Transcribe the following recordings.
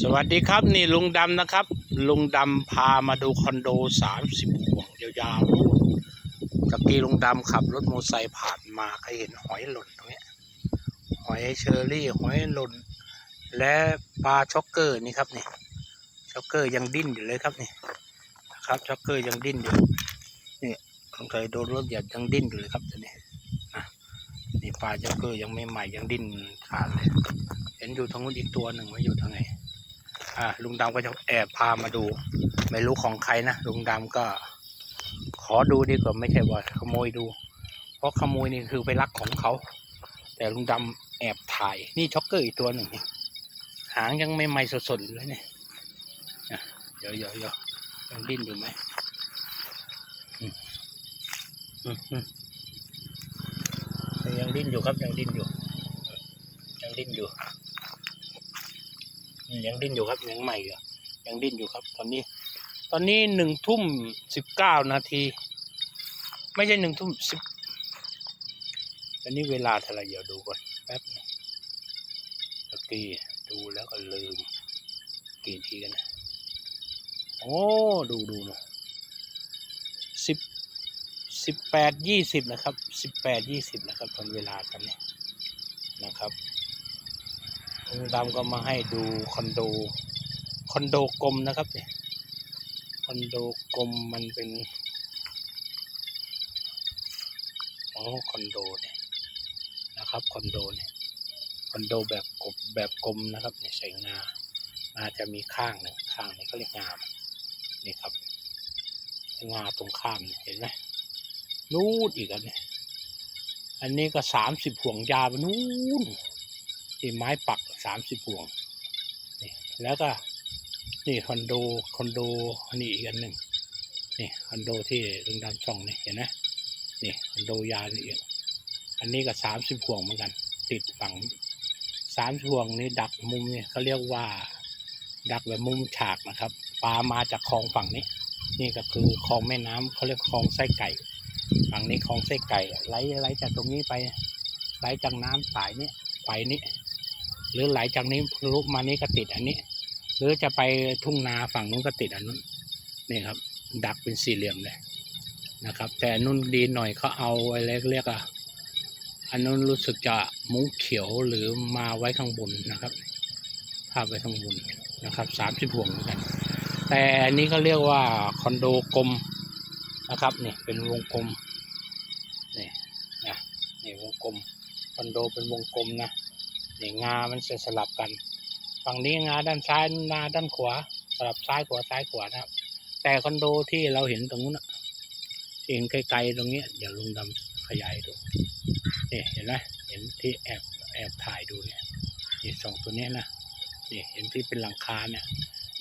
สวัสดีครับนี่ลุงดำนะครับ ลุงดำพามาดูคอนโดสามสิบห่วงยาวๆนู่นตะกี้ลุงดำขับรถมอเตอร์ไซค์ผ่านมาใครเห็นหอยหล่นตรงเนี้ยหอยเชอรี่หอยหล่น และปลาช็อกเกอร์นี่ครับนี่ช็อกเกอร์ยังดิ้นอยู่เลยครับนี่นะครับช็อกเกอร์ยังดิ้นอยู่นี่สงสัยโดนรถเหยียบยังดิ้นอยู่เลยครับตัวนี้นี่ปลาช็อกเกอร์ยังไม่ใหม่ยังดิ้นขาดเลย ห็นอยู่ทางนู้นอีกตัวหนึ่งว่าอยู่ทางไหนอ่าลุงดำก็จะแอบพามาดู ไม่รู้ของใครนะลุงดำก็ ขอดูดีกว่าไม่ใช่ว่าขโมยดู เพราะขโมยนี่คือไปลักของเขา แต่ลุงดำแอบถ่ายนี่ช็อกเกอร์อีกตัวหนึ่งหางยังไม่ใหม่สดๆเลยเนี่ยเดี๋ยวเดี๋ยวเดี๋ยวยังดิ้นอยู่ไหมยังดิ้นอยู่ครับยังดิ้นอยู่ยังดิ้นอยู่ ยังดิ้นอยู่ครับยังใหม่อยู่ยังดิ้นอยู่ครับตอนนี้ ตอนนี้หนึ่งทุ่มสิบเก้านาที ไม่ใช่หนึ่งทุ่มสิบตอนนี้เวลาเท่าไหร่เดี๋ยวดูก่อนแป๊บนึงเมื่อกี้ดูแล้วก็ลืมกี่ทีกันนะโอ้ดูดูนะสิบสิบแปดยี่สิบนะครับสิบแปดยี่สิบนะครับตอนเวลาตอนนี้นะครับ ลุงดำก็มาให้ดูคอนโด คอนโดกลมนะครับเนี่ยคอนโดกลมมันเป็นโอ้คอนโดเนี่ยนะครับคอนโดเนี่ยคอนโดแบบกบแบบกลมนะครับเนี่ยใส่งานาจจะมีข้างหนึ่งข้างนี้เขาเรียกงามนี่ครับงาตรงข้ามเห็นไหมนู่นอีกอันเนี่ยอันนี้ก็สามสิบห่วงยาไปนู่น ที่ไม้ปักสามสิบห่วงนี่แล้วก็นี่คอนโดคอนโดนี่อีกอันหนึ่งนี่คอนโดที่ลุงดำส่องนี่เห็นไหมนี่คอนโดยานี่อีกอันนี้ก็สามสิบห่วงเหมือนกัน ติดฝั่งสามห่วงนี่ดักมุมเนี่ยเขาเรียกว่าดักแบบมุมฉากนะครับปลามาจากคลองฝั่งนี้ นี่ก็คือคลองแม่น้ำเขาเรียกคลองไส้ไก่ ฝั่งนี้คลองไส้ไก่ไหลไหลจากตรงนี้ไปไหลจากน้ำสายนี้ไปนี้ หรือไหลาจากนี้ลุมานี้ก็ติดอันนี้ หรือจะไปทุ่งนาฝั่งนู้นก็ติดอันนู้นนี่ครับ ดักเป็นสี่เหลี่ยมเลยนะครับ แต่นนู้นดีหน่อยเขาเอาอะไรเรียกอะอันนู้นรู้สึกจะมุ้งเขียวหรือมาไว้ข้างบนนะครับภาพไว้ข้างบนนะครับสามสิบห่วงเหมือนกัน แต่อันนี้เขาเรียกว่าคอนโดกลมนะครับนี่เป็นวงกลมนี่นะนี่วงกลมคอนโดเป็นวงกลมนะ นี่งา มันจะสลับกัน ฝั่งนี้งาด้านซ้ายงาด้านขวา สลับซ้ายขวาซ้ายขวานะครับ แต่คอนโดที่เราเห็นตรงนู้นเห็นไกลๆตรงนี้ยเดี๋ยวลุงดำขยายดูนี่เห็นไหมเห็นที่แอบแอบถ่ายดูเนี่ยนี่สองตัวนี้นะนี่เห็นที่เป็นหลังคาเนี่ย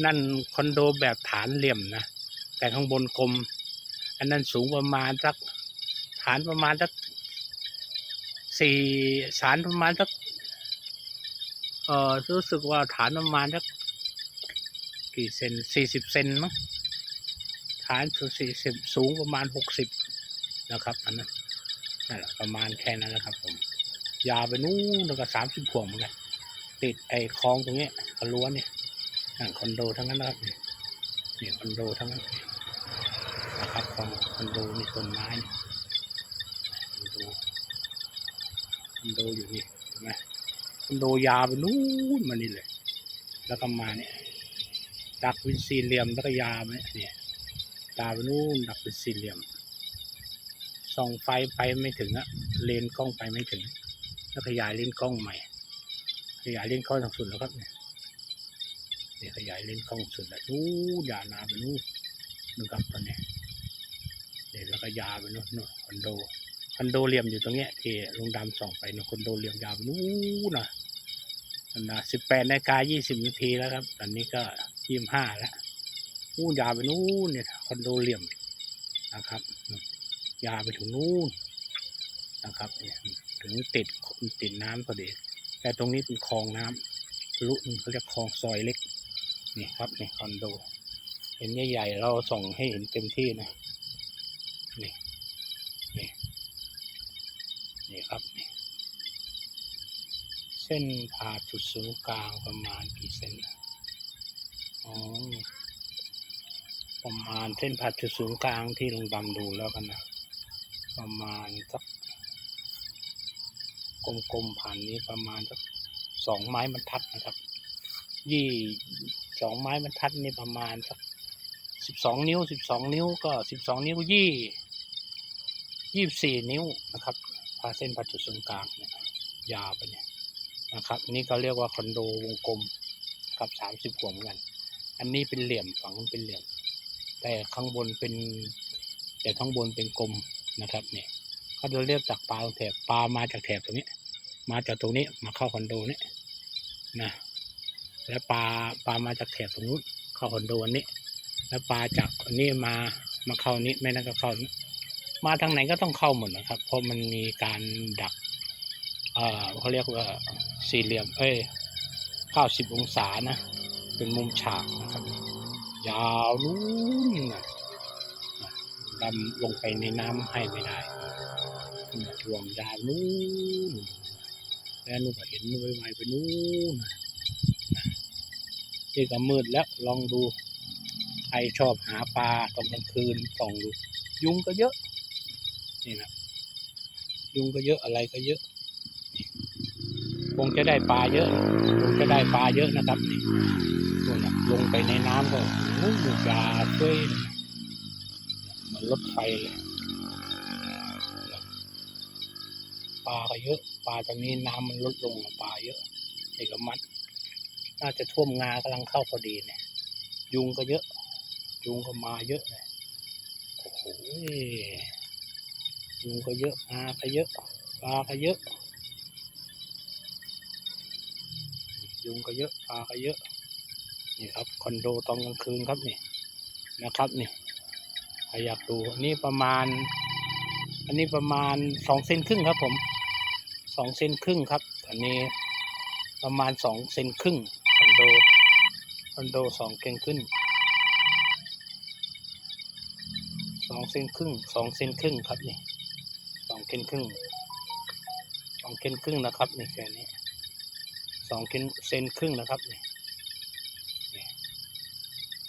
นั่นคอนโดแบบฐานเหลี่ยมนะแต่ข้างบนกลม อันนั้นสูงประมาณสักฐานประมาณสักสี่ฐานประมาณสัก อ่อรู้สึกว่าฐานประมาณสักกี่เซนสี่สิบเซนมั้งฐานสี่สิบสูงประมาณหกสิบนะครับอันนั้นนั่นแหละประมาณแค่นั้นแหละครับผมยาวไปนู้นแล้วก็สามสิบพวงเหมือนกันติดไอ้คลองตรงนี้กระล้วนเนี่ยอ่าคอนโดทั้งนั้นนะครับเนี่ยนี่คอนโดทั้งนั้นนะครับคอนคอนโดมีต้นไม้คอนโดคอนโดอยู่นี่เห็นไหม โดยาวไปนู้นมานี่เลย แล้วก็มาเนี่ย ดักเป็นสี่เหลี่ยมแล้วก็ยาวเนี่ยเนี่ยยาไปนู้นดักเป็นสี่เหลี่ยมส่องไฟไปไม่ถึงอะเลนกล้องไปไม่ถึง แล้วขยายเลนกล้องใหม่ ขยายเลนกล้องทางสุดแล้วครับเนี่ยเนี่ยขยายเลนกล้องสุดแล้วนู้นยานาไปนู้นนู่นครับตอนนี้เนี่ยแล้วก็ยาไปนู้นนู่นคอนโดคอนโดเหลี่ยมอยู่ตรงเนี้ยที่ลงดำส่องไปนะคอนโดเหลี่ยมยาวไปนู้นนะ นะสิบแปดนาฬิกายี่สิบนาทีแล้วครับ ตอนนี้ก็ยี่สิบห้าแล้วนู้นยาวไปนู้นเนี่ยคอนโดเหลี่ยมนะครับ ยาวไปถึงนู้นนะครับเนี่ยถึงติดติดน้ำพอดีแต่ตรงนี้เป็นคลองน้ำลุเขาเรียกคลองซอยเล็กนี่ครับนี่คอนโด เห็นใหญ่ๆเราส่องให้เห็นเต็มที่นะนี่นี่ครับนี่เส้นผ่าจุดศูนย์กลางประมาณกี่เซนอ๋อประมาณเส้นผ่าจุดศูนย์กลางที่ลุงดำดูแล้วกันนะประมาณสักกลมๆผ่านนี้ประมาณสักสองไม้บรรทัดนะครับ ยี่สองไม้บรรทัดนี่ประมาณสักสิบสองนิ้วสิบสองนิ้วก็สิบสองนิ้วยี่ยี่สี่นิ้วนะครับผ่าเส้นผ่าจุดศูนย์กลางเนี่ยยาวไปเนี่ย นะครับ นี่ก็เรียกว่าคอนโดวงกลมกับสามสิบหัวเหมือนกัน อันนี้เป็นเหลี่ยมฝังเป็นเหลี่ยม แต่ข้างบนเป็น แต่ข้างบนเป็นกลมนะครับเนี่ยเขาจะเรียกจากปลาแถบปลามาจากแถบตรงนี้ มาจากตรงนี้มาเข้าคอนโดนี้นะ แล้วปลาปลามาจากแถบตรงนู้นเข้าคอนโดอันนี้ แล้วปลาจากอันนี้มามาเข้านี้ไม่นั่นก็เข้านี้มาทางไหนก็ต้องเข้าหมดนะครับ เพราะมันมีการดัก อ่อเขาเรียกว่าสี่เหลี่ยมเอ้ยเก้าสิบองศานะ เป็นมุมฉากนะครับ ยาวนู้นนะดำลงไปในน้ำให้ไม่ได้ถ่วงยาวนู้นแล้วนู่นก็เห็นไวๆไปนู้นนะนี่ก็มืดแล้วลองดู ใครชอบหาปลาตอนกลางคืนส่องดู ยุงก็เยอะ นี่นะ ยุงก็เยอะอะไรก็เยอะ งจะได้ปลาเยอะคงจะได้ปลาเยอะนะครับนี่ตัวนะลงไปในน้ำก็โอ้โหปลาช่วยมือนรถไฟเลยปลาก็เยอะ ปลาตอนนี้น้ำมันลดลงปลาเยอะเอกมัด น่าจะท่วมงากำลังเข้าพอดีเนี่ย ยุงก็เยอะ ยุงก็มาเยอะเลยโอ้โหยุงก็เยอะปลาก็เยอะปลาก็เยอะ ยุงก็เยอะปลาก็เยอะ นี่ครับคอนโดตอนกลางคืนครับนี่นะครับนี่ใครอยากดูอันนี้ประมาณ อันนี้ประมาณสองเซนครึ่งครับผมสองเซนครึ่งครับอันนี้ประมาณสองเซนครึ่งคอนโดคอนโดสองเซนครึ่งสองเซนครึ่งสองเซนครึ่งครับนี่สองเซนครึ่งสองเซนครึ่งนะครับนี่แค่นี้ สองเซนครึ่งนะครับ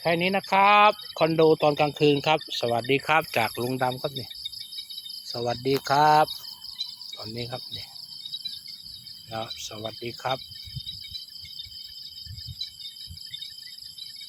แค่นี้นะครับคอนโดตอนกลางคืนครับ สวัสดีครับจากลุงดำครับเนี่ยสวัสดีครับ ตอนนี้ครับเนี่ยแล้วสวัสดีครับ